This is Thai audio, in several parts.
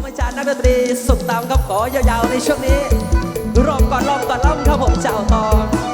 มอาจารย์นักดนตรีสุดตามกับขอยาวๆในช่วงนี้รอบก่อนรอบก่อนล่ำครับผมเจ้าตอง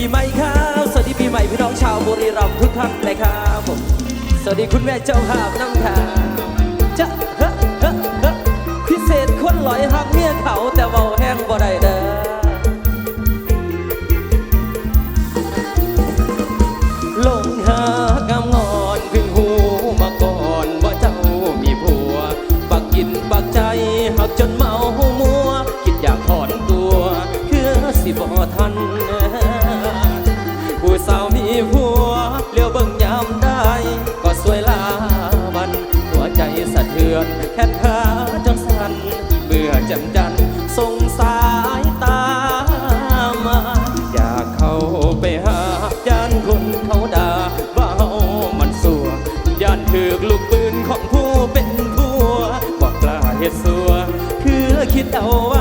ปีใหม่ครับ สวัสดีปีใหม่พี่น้องชาวบุรีรัมย์ทุกท่านเลยครับผมสวัสดีคุณแม่เจ้าภาพนั่งทาจะพิเศษคนลอยหักเมียเขาแต่เบาแห้งบ่ได้เด้อ Oh.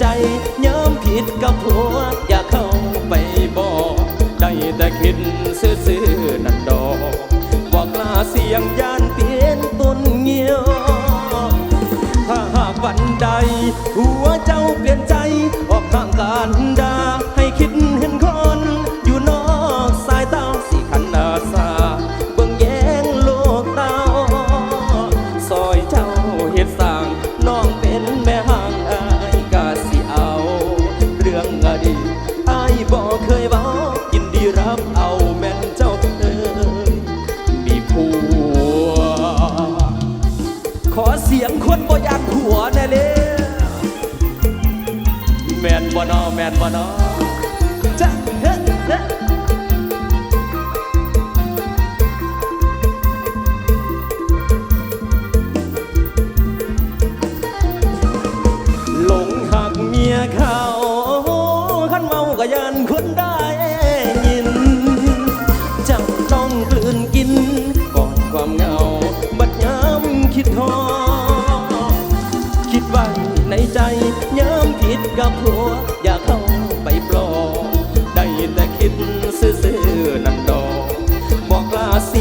ใจย้ำผิดกับหัว อย่าเข้าไปบอกได้แต่คิดซื่อๆนันดอกบอกลาเสียงย่านเปลี่ยนต้นเงียวถ้าหากวันใด หัวเจ้าเปลี่ยนใจออกทางการใด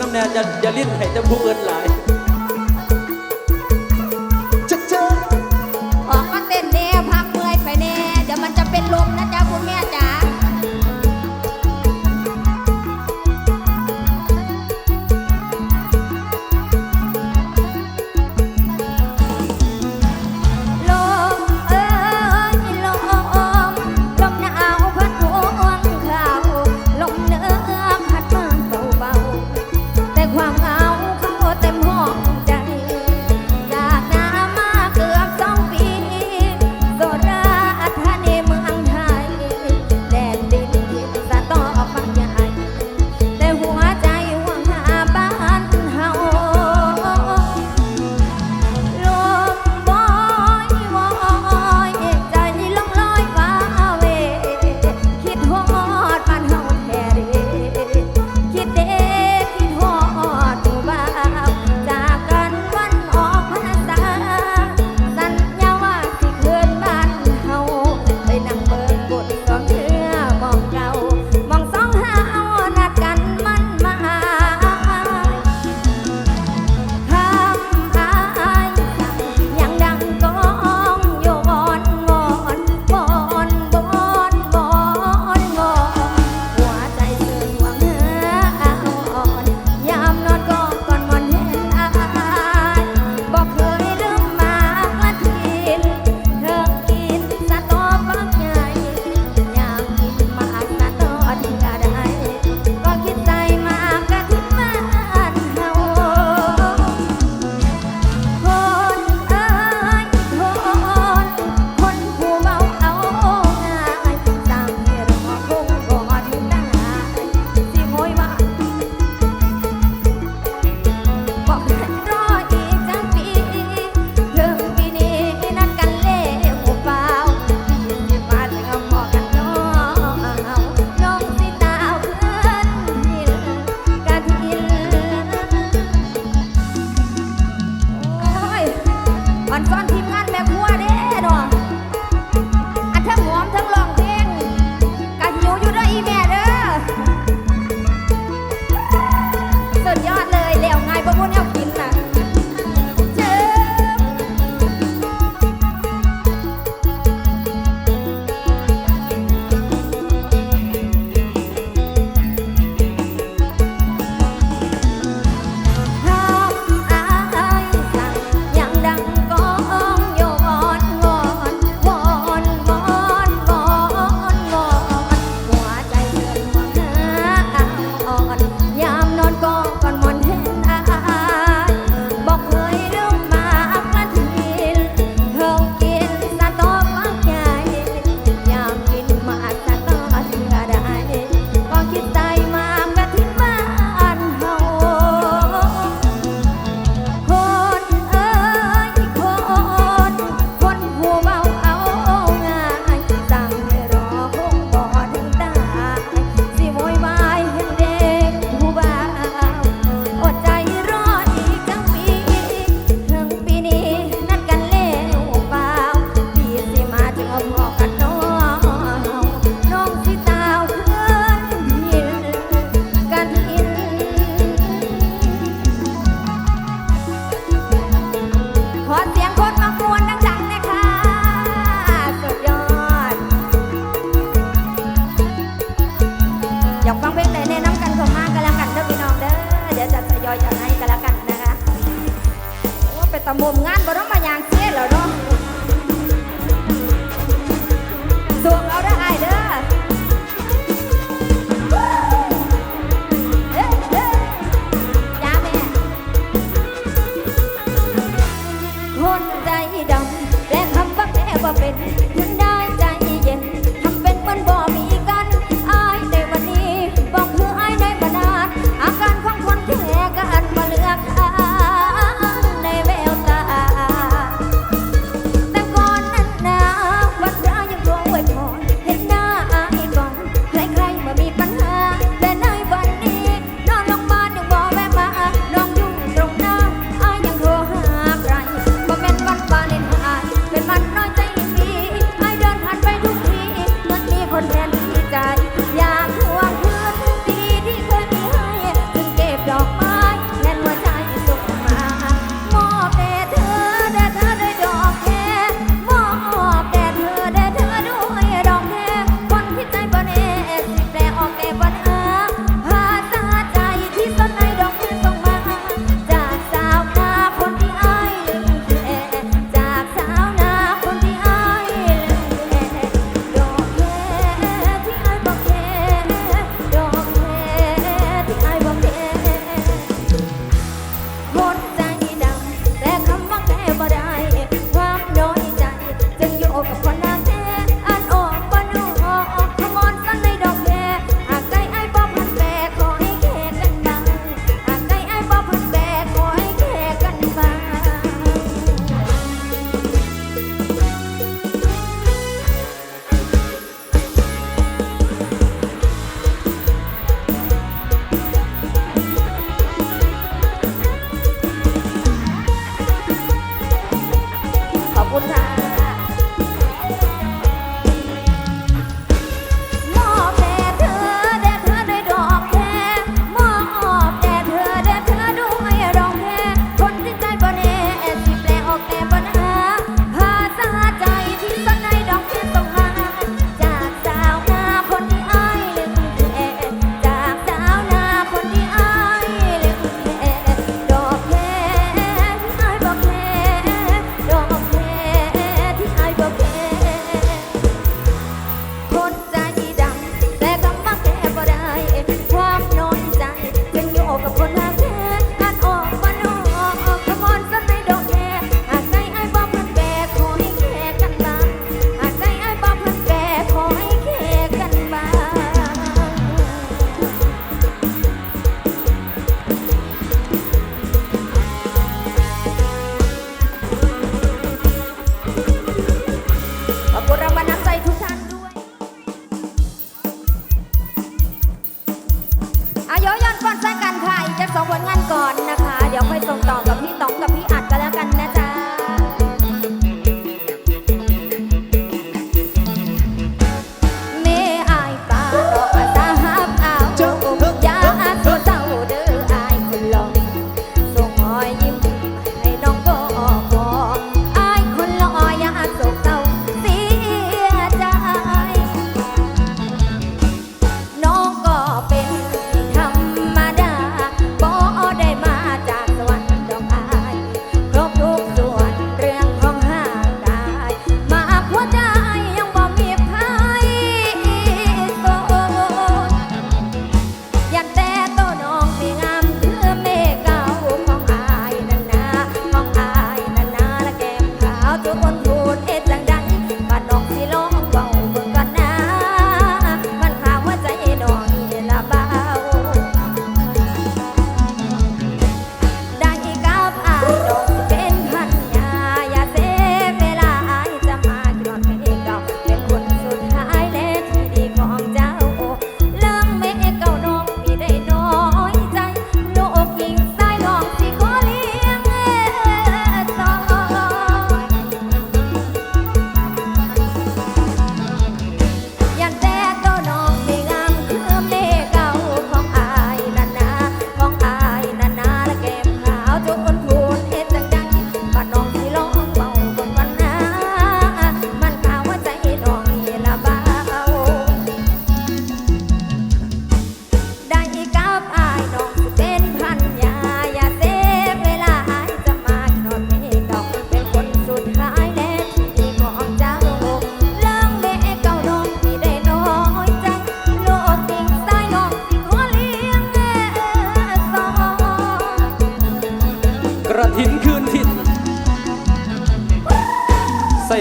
น้ำงแนวจะจะลิ้นให้จะมูกเอินหลาย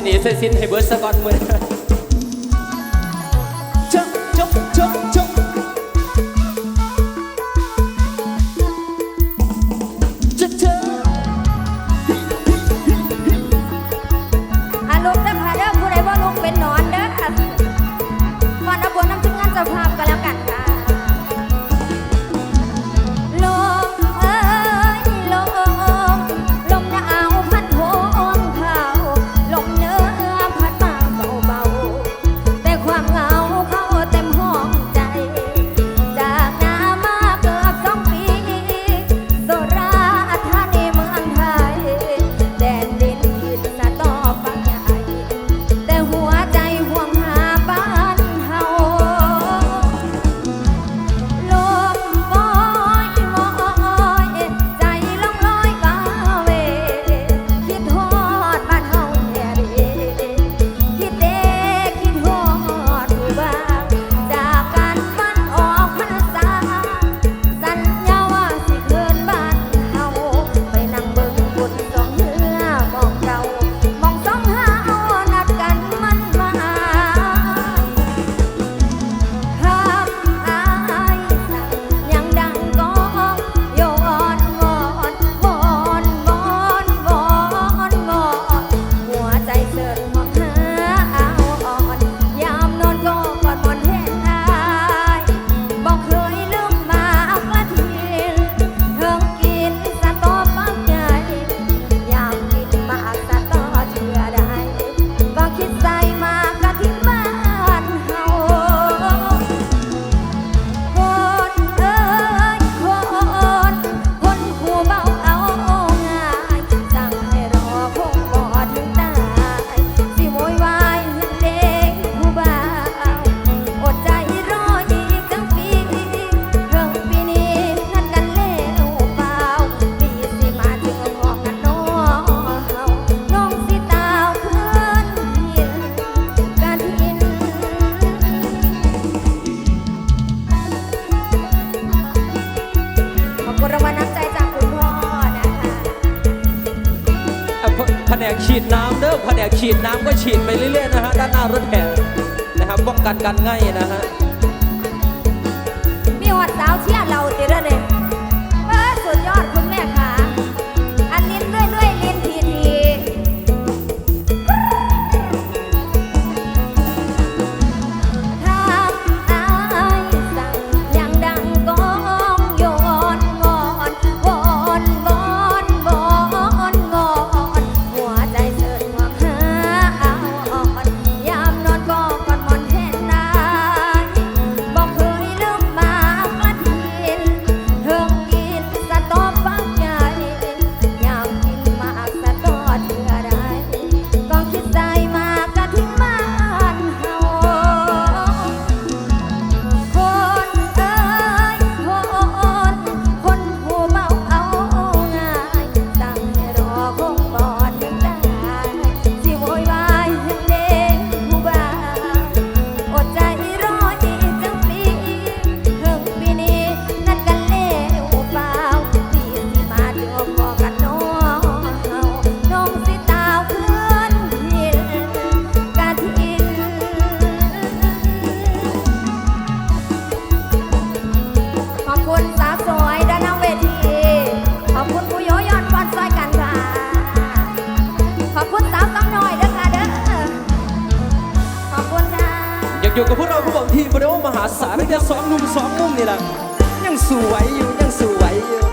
หนีเส่สิ้นให้เบิร์ดสะก่อนมือ กฉีดน้ำเด้อแผนกฉีดน้ำก็ฉีดไปเรื่อยๆนะฮะด้านหน้ารถแห่นะครับป้องกันกันง่ายนะฮะ อยู่กับพวกเราผู้บอกทีมบริโอมหาศาลเพียงสองนุ่มสองมุ่มนี่แหละยังสวยอยู่ยังสวยอยู่